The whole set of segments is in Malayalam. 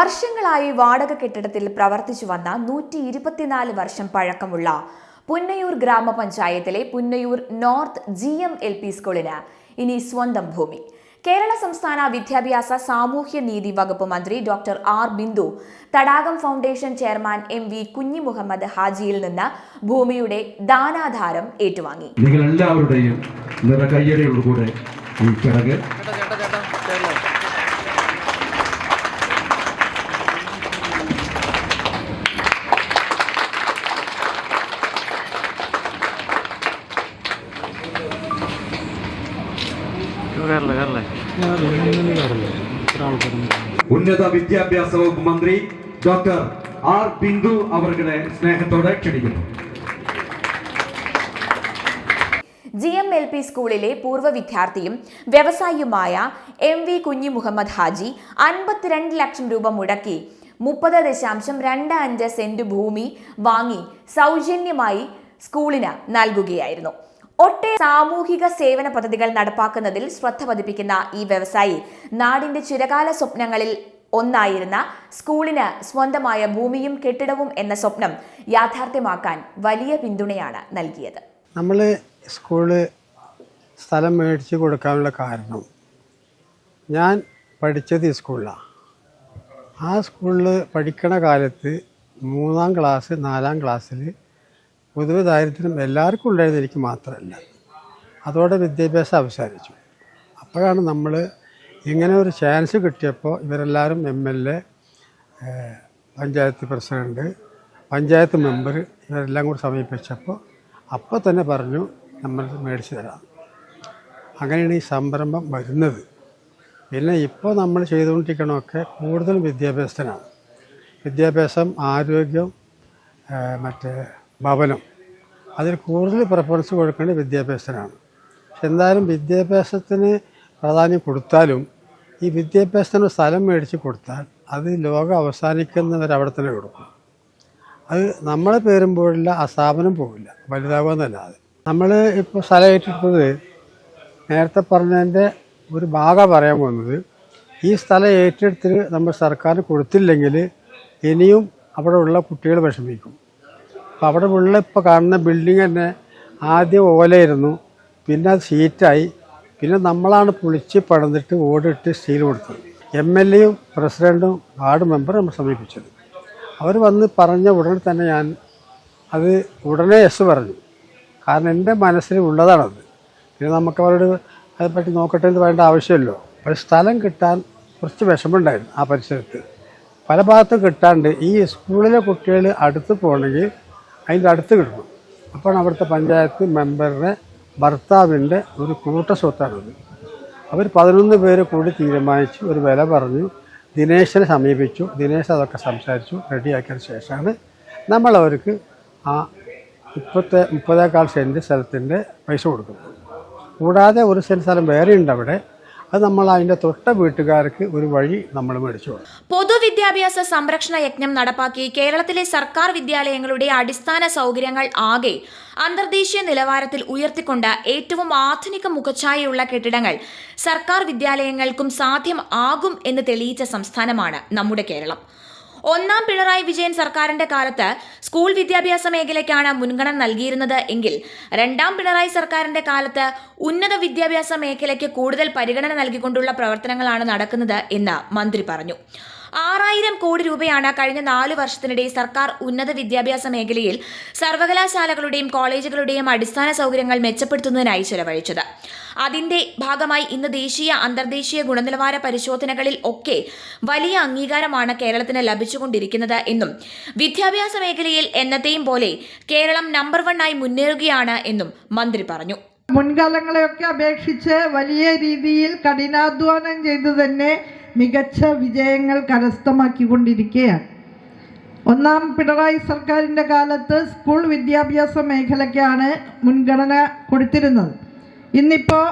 വർഷങ്ങളായി വാടക കെട്ടിടത്തിൽ പ്രവർത്തിച്ചു വന്ന നൂറ്റി ഇരുപത്തിനാല് വർഷം പഴക്കമുള്ള പുന്നയൂർ ഗ്രാമപഞ്ചായത്തിലെ Punnayur north G M L P സ്കൂളിന് ഇനി സ്വന്തം ഭൂമി. കേരള സംസ്ഥാന വിദ്യാഭ്യാസ സാമൂഹ്യ നീതി വകുപ്പ് മന്ത്രി ഡോക്ടർ ആർ ബിന്ദു തടാകം ഫൗണ്ടേഷൻ ചെയർമാൻ എം വി കുഞ്ഞി മുഹമ്മദ് ഹാജിയിൽ നിന്ന് ഭൂമിയുടെ ദാനാധാരം ഏറ്റുവാങ്ങി. നിങ്ങൾ എല്ലാവരുടെയും നിറകയ്യടയോടുകൂടെ ഈ ചടങ്ങ് ഉന്നത വിദ്യാഭ്യാസ വകുപ്പ് മന്ത്രി ഡോക്ടർ ആർ ബിന്ദു അവരുടെ സ്നേഹത്തോടെ ക്ഷണിക്കുന്നു. ജി എം എൽ പി സ്കൂളിലെ പൂർവ വിദ്യാർത്ഥിയും വ്യവസായിയുമായ എം വി കുഞ്ഞി മുഹമ്മദ് ഹാജി അൻപത്തിരണ്ട് ലക്ഷം രൂപ മുടക്കി മുപ്പത് ദശാംശം രണ്ട് അഞ്ച് സെന്റ് ഭൂമി വാങ്ങി സൗജന്യമായി സ്കൂളിന് നൽകുകയായിരുന്നു. ഒട്ടേ സാമൂഹിക സേവന പദ്ധതികൾ നടപ്പാക്കുന്നതിൽ ശ്രദ്ധ പതിപ്പിക്കുന്ന ഈ വ്യവസായി നാടിന്റെ ചിരകാല സ്വപ്നങ്ങളിൽ ഒന്നായിരുന്ന സ്കൂളിന് സ്വന്തമായ ഭൂമിയും കെട്ടിടവും എന്ന സ്വപ്നം യാഥാർത്ഥ്യമാക്കാൻ വലിയ പിന്തുണയാണ് നൽകിയത്. നമ്മൾ സ്കൂൾ സ്ഥലം മേടിച്ച് കൊടുക്കാനുള്ള കാരണം ഞാൻ പഠിച്ചത് ഈ സ്കൂളിലാണ് ആ സ്കൂളിൽ പഠിക്കണ കാലത്ത് മൂന്നാം ക്ലാസ് നാലാം ക്ലാസ്സിൽ പൊതുവെ ദാരിദ്ര്യം എല്ലാവർക്കും ഉണ്ടായിരുന്നു എനിക്ക് മാത്രമല്ല. അതോടെ വിദ്യാഭ്യാസം അവസാനിച്ചു. അപ്പോഴാണ് നമ്മൾ ഇങ്ങനെ ഒരു ചാൻസ് കിട്ടിയപ്പോൾ ഇവരെല്ലാവരും M L A panchayat president panchayat member ഇവരെല്ലാം കൂടി സമീപിച്ചപ്പോൾ അപ്പോൾ തന്നെ പറഞ്ഞു നമ്മൾ മേടിച്ചു തരാം. അങ്ങനെയാണ് ഈ സംരംഭം വരുന്നത്. പിന്നെ ഇപ്പോൾ നമ്മൾ ചെയ്തുകൊണ്ടിരിക്കണമൊക്കെ കൂടുതൽ വിദ്യാഭ്യാസത്തിനാണ്. വിദ്യാഭ്യാസം ആരോഗ്യം മറ്റേ ഭവനം അതിൽ കൂടുതൽ പ്രിഫറൻസ് കൊടുക്കേണ്ടത് വിദ്യാഭ്യാസത്തിനാണ്. പക്ഷെ എന്തായാലും വിദ്യാഭ്യാസത്തിന് പ്രാധാന്യം കൊടുത്താലും ഈ വിദ്യാഭ്യാസത്തിന് സ്ഥലം മേടിച്ച് കൊടുത്താൽ അത് ലോകം അവസാനിക്കുന്നവർ അവിടെ തന്നെ കൊടുക്കും. അത് നമ്മളെ പേരും ആ സ്ഥാപനം പോകില്ല വലുതാകുമെന്നല്ലാതെ നമ്മൾ ഇപ്പോൾ സ്ഥലം ഏറ്റെടുത്തത് നേരത്തെ പറഞ്ഞതിന്റെ ഒരു ഭാഗം പറയാൻ പോകുന്നത് ഈ സ്ഥലം ഏറ്റെടുത്ത് നമ്മൾ സർക്കാർ കൊടുത്തില്ലെങ്കിൽ ഇനിയും അവിടെ ഉള്ള കുട്ടികൾ വിഷമിക്കും. അപ്പം അവിടെ ഉള്ള ഇപ്പോൾ കാണുന്ന ബിൽഡിംഗ് തന്നെ ആദ്യം ഓലയായിരുന്നു. പിന്നെ അത് ഷീറ്റായി പിന്നെ നമ്മളാണ് പൊളിച്ച് പടന്നിട്ട് ഓടിട്ട് സ്റ്റീൽ കൊടുത്തത്. എം എൽ എയും പ്രസിഡന്റും വാർഡ് മെമ്പറും നമ്മൾ സമീപിച്ചത്. അവർ വന്ന് പറഞ്ഞ ഉടനെ തന്നെ ഞാൻ അത് ഉടനെ എസ് പറഞ്ഞു. കാരണം എന്റെ മനസ്സിൽ ഉള്ളതാണത്. പിന്നെ നമുക്ക് അവരോട് അതെപ്പറ്റി നോക്കട്ടെ എന്ന് പറയേണ്ട ആവശ്യമല്ലോ ഒരു സ്ഥലം കിട്ടാൻ കുറച്ച് വിഷമമുണ്ടായിരുന്നു ആ പരിസരത്ത്. പല ഭാഗത്തും കിട്ടാണ്ട് ഈ സ്കൂളിലെ കുട്ടികൾ അടുത്ത് പോകണമെങ്കിൽ അതിന്റെ അടുത്ത് കിട്ടണം. അപ്പോൾ അവിടുത്തെ പഞ്ചായത്ത് മെമ്പറുടെ ഭർത്താവിന്റെ ഒരു കൂട്ട സ്വത്താണത്. അവർ പതിനൊന്ന് പേര് കൂടി തീരുമാനിച്ച് ഒരു വില പറഞ്ഞു ദിനേശിനെ സമീപിച്ചു. ദിനേശ് അതൊക്കെ സംസാരിച്ചു റെഡിയാക്കിയതിന് ശേഷമാണ് നമ്മൾ അവർക്ക് ആ മുപ്പത്തെ മുപ്പതേക്കാൾ സെന്റ് സ്ഥലത്തിന്റെ പൈസ കൊടുക്കുന്നത്. കൂടാതെ ഒരു സെന്റ് സ്ഥലം വേറെ ഉണ്ട് അവിടെ. അത് നമ്മൾ അതിന്റെ തൊട്ട വീട്ടുകാർക്ക് ഒരു വഴി നമ്മൾ മേടിച്ചു പൊതുവിദ്യാഭ്യാസ സംരക്ഷണ യജ്ഞം നടപ്പാക്കി കേരളത്തിലെ സർക്കാർ വിദ്യാലയങ്ങളുടെ അടിസ്ഥാന സൗകര്യങ്ങൾ ആകെ അന്തർദേശീയ നിലവാരത്തിൽ ഉയർത്തിക്കൊണ്ട് ഏറ്റവും ആധുനിക മുഖച്ഛായയുള്ള കെട്ടിടങ്ങൾ സർക്കാർ വിദ്യാലയങ്ങൾക്കും സാധ്യം ആകും എന്ന് തെളിയിച്ച സംസ്ഥാനമാണ് നമ്മുടെ കേരളം. ഒന്നാം പിണറായി വിജയൻ സർക്കാരിന്റെ കാലത്ത് സ്കൂൾ വിദ്യാഭ്യാസ മേഖലയ്ക്കാണ് മുൻഗണന നൽകിയിരുന്നത് എങ്കിൽ രണ്ടാം പിണറായി സർക്കാരിന്റെ കാലത്ത് ഉന്നത വിദ്യാഭ്യാസ മേഖലയ്ക്ക് കൂടുതൽ പരിഗണന നൽകിക്കൊണ്ടുള്ള പ്രവർത്തനങ്ങളാണ് നടക്കുന്നത് എന്ന് മന്ത്രി പറഞ്ഞു. ആറായിരം കോടി രൂപയാണ് കഴിഞ്ഞ നാല് വർഷത്തിനിടെ സർക്കാർ ഉന്നത വിദ്യാഭ്യാസ മേഖലയിൽ സർവകലാശാലകളുടെയും കോളേജുകളുടെയും അടിസ്ഥാന സൗകര്യങ്ങൾ മെച്ചപ്പെടുത്തുന്നതിനായി ചെലവഴിച്ചത്. അതിന്റെ ഭാഗമായി ഇന്ന് ദേശീയ അന്തർദേശീയ ഗുണനിലവാര പരിശോധനകളിൽ ഒക്കെ വലിയ അംഗീകാരമാണ് കേരളത്തിന് ലഭിച്ചുകൊണ്ടിരിക്കുന്നത് എന്നും വിദ്യാഭ്യാസ മേഖലയിൽ എന്നത്തെയും പോലെ കേരളം നമ്പർ വൺ ആയി മുന്നേറുകയാണ് എന്നും മന്ത്രി പറഞ്ഞു. മുൻകാലങ്ങളെയൊക്കെ അപേക്ഷിച്ച് വലിയ രീതിയിൽ കഠിനാധ്വാനം ചെയ്തു തന്നെ മികച്ച വിജയങ്ങൾ കരസ്ഥമാക്കിക്കൊണ്ടിരിക്കുകയാണ്. ഒന്നാം പിണറായി സർക്കാരിന്റെ കാലത്ത് സ്കൂൾ വിദ്യാഭ്യാസ മേഖലയ്ക്കാണ് മുൻഗണന കൊടുത്തിരുന്നത്. ഇന്നിപ്പോൾ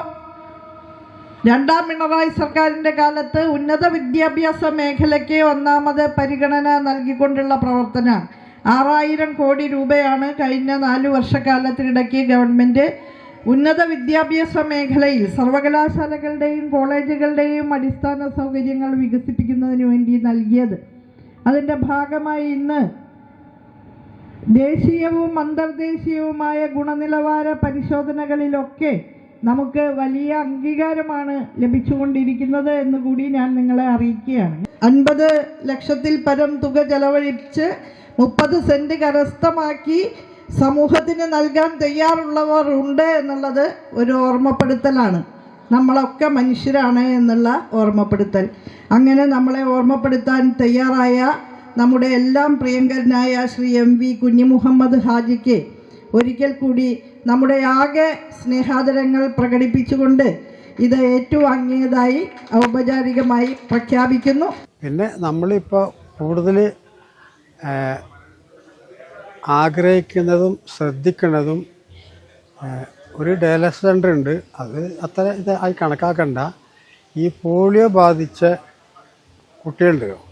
രണ്ടാം പിണറായി സർക്കാരിന്റെ കാലത്ത് ഉന്നത വിദ്യാഭ്യാസ മേഖലയ്ക്ക് ഒന്നാമത് പരിഗണന നൽകിക്കൊണ്ടുള്ള പ്രവർത്തനമാണ്. ആറായിരം കോടി രൂപയാണ് കഴിഞ്ഞ നാല് വർഷക്കാലത്തിനിടയ്ക്ക് ഗവൺമെന്റ് ഉന്നത വിദ്യാഭ്യാസ മേഖലയിൽ സർവകലാശാലകളുടെയും കോളേജുകളുടെയും അടിസ്ഥാന സൗകര്യങ്ങൾ വികസിപ്പിക്കുന്നതിന് വേണ്ടി നൽകിയത്. അതിന്റെ ഭാഗമായി ഇന്ന് ദേശീയവും അന്തർദേശീയവുമായ ഗുണനിലവാര പരിശോധനകളിലൊക്കെ നമുക്ക് വലിയ അംഗീകാരമാണ് ലഭിച്ചുകൊണ്ടിരിക്കുന്നത് എന്ന് കൂടി ഞാൻ നിങ്ങളെ അറിയിക്കുകയാണ്. അൻപത് ലക്ഷത്തിൽ പരം തുക ചെലവഴിച്ച് മുപ്പത് സെന്റ് കരസ്ഥമാക്കി സമൂഹത്തിന് നൽകാൻ തയ്യാറുള്ളവർ ഉണ്ട് എന്നുള്ളത് ഒരു ഓർമ്മപ്പെടുത്തലാണ്. നമ്മളൊക്കെ മനുഷ്യരാണ് എന്നുള്ള ഓർമ്മപ്പെടുത്തൽ. അങ്ങനെ നമ്മളെ ഓർമ്മപ്പെടുത്താൻ തയ്യാറായ നമ്മുടെ എല്ലാം പ്രിയങ്കരനായ ശ്രീ എം വി കുഞ്ഞിമുഹമ്മദ് ഹാജിക്ക് ഒരിക്കൽ കൂടി നമ്മുടെ ആകെ സ്നേഹാദരങ്ങൾ പ്രകടിപ്പിച്ചുകൊണ്ട് ഇത് ഏറ്റുവാങ്ങിയതായി ഔപചാരികമായി പ്രഖ്യാപിക്കുന്നു. പിന്നെ നമ്മളിപ്പോൾ കൂടുതൽ ആഗ്രഹിക്കുന്നതും ശ്രദ്ധിക്കുന്നതും ഒരു ഡയാലിസിസ് സെന്റർ ഉണ്ട്. അത് അത്ര ഇത് ആയി കണക്കാക്കണ്ട. ഈ പോളിയോ ബാധിച്ച കുട്ടികളുണ്ടല്ലോ.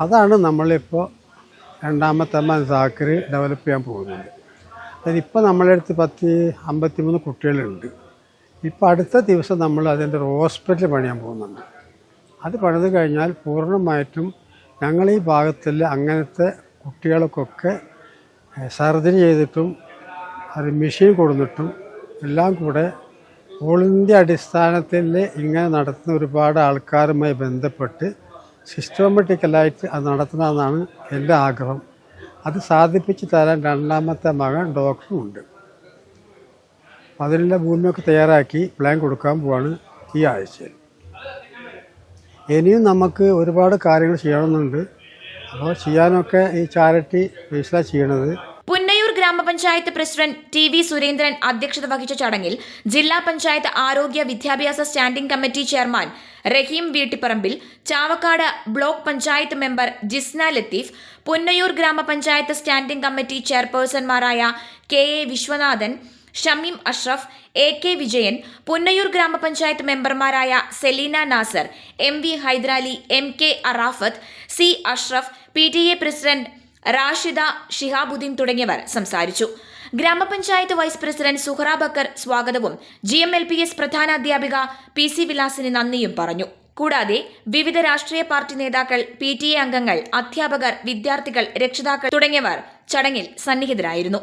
അതാണ് നമ്മളിപ്പോൾ രണ്ടാമത്തെ മനസ്സാക്കര് ഡെവലപ്പ് ചെയ്യാൻ പോകുന്നത്. അതിപ്പോൾ നമ്മളെ അടുത്ത് പത്ത് അമ്പത്തി മൂന്ന് കുട്ടികളുണ്ട്. ഇപ്പോൾ അടുത്ത ദിവസം നമ്മൾ അതിന്റെ ഒരു ഹോസ്പിറ്റൽ പണിയാൻ പോകുന്നുണ്ട്. അത് പണിത് കഴിഞ്ഞാൽ പൂർണമായിട്ടും ഞങ്ങൾ ഈ ഭാഗത്തിൽ അങ്ങനത്തെ കുട്ടികൾക്കൊക്കെ സർജറി ചെയ്തിട്ടും അത് മെഷീൻ കൊടുത്തിട്ടും എല്ലാം കൂടെ ഓൾ ഇന്ത്യ അടിസ്ഥാനത്തിൽ ഇങ്ങനെ നടത്തുന്ന ഒരുപാട് ആൾക്കാരുമായി ബന്ധപ്പെട്ട് സിസ്റ്റമാറ്റിക്കലായിട്ട് അത് നടത്തണമെന്നാണ് എന്റെ ആഗ്രഹം. അത് സാധിപ്പിച്ച് തരാൻ രണ്ടാമത്തെ മകൻ ഡോക്ടറും ഉണ്ട്. അതിനുള്ള ഭൂമിയൊക്കെ തയ്യാറാക്കി പ്ലാൻ കൊടുക്കാൻ പോവാണ് ഈ ആഴ്ചയിൽ. ഇനിയും നമുക്ക് ഒരുപാട് കാര്യങ്ങൾ ചെയ്യണമെന്നുണ്ട്. അപ്പോൾ ചെയ്യാനൊക്കെ ഈ ചാരിറ്റി ബേസിലാണ് ചെയ്യണത്. പുന്നയൂർ ഗ്രാമപഞ്ചായത്ത് പ്രസിഡന്റ് ടി വി സുരേന്ദ്രൻ അധ്യക്ഷത വഹിച്ച ചടങ്ങിൽ ജില്ലാ പഞ്ചായത്ത് ആരോഗ്യ വിദ്യാഭ്യാസ standing committee chairman Rahim Veettipparambil Chavakkad block panchayat member Jisna Latheef Punnayur ഗ്രാമപഞ്ചായത്ത് standing committee ചെയർപേഴ്സൺമാരായ K A Viswanathan Shameem Ashraf A K Vijayan Punnayur ഗ്രാമപഞ്ചായത്ത് മെമ്പർമാരായ Selina Nasar M V Hydarali M K Arafath C Ashraf P T A president Rashida Shihabuddin തുടങ്ങിയവർ സംസാരിച്ചു. ഗ്രാമപഞ്ചായത്ത് വൈസ് പ്രസിഡന്റ് സുഹറ ബക്കർ സ്വാഗതവും G M L P S പ്രധാന അധ്യാപിക പി സി വിലാസിന് നന്ദിയും പറഞ്ഞു. കൂടാതെ വിവിധ രാഷ്ട്രീയ പാർട്ടി നേതാക്കൾ പി ടി എ അംഗങ്ങൾ അധ്യാപകർ വിദ്യാർത്ഥികൾ രക്ഷിതാക്കൾ തുടങ്ങിയവർ ചടങ്ങിൽ സന്നിഹിതരായിരുന്നു.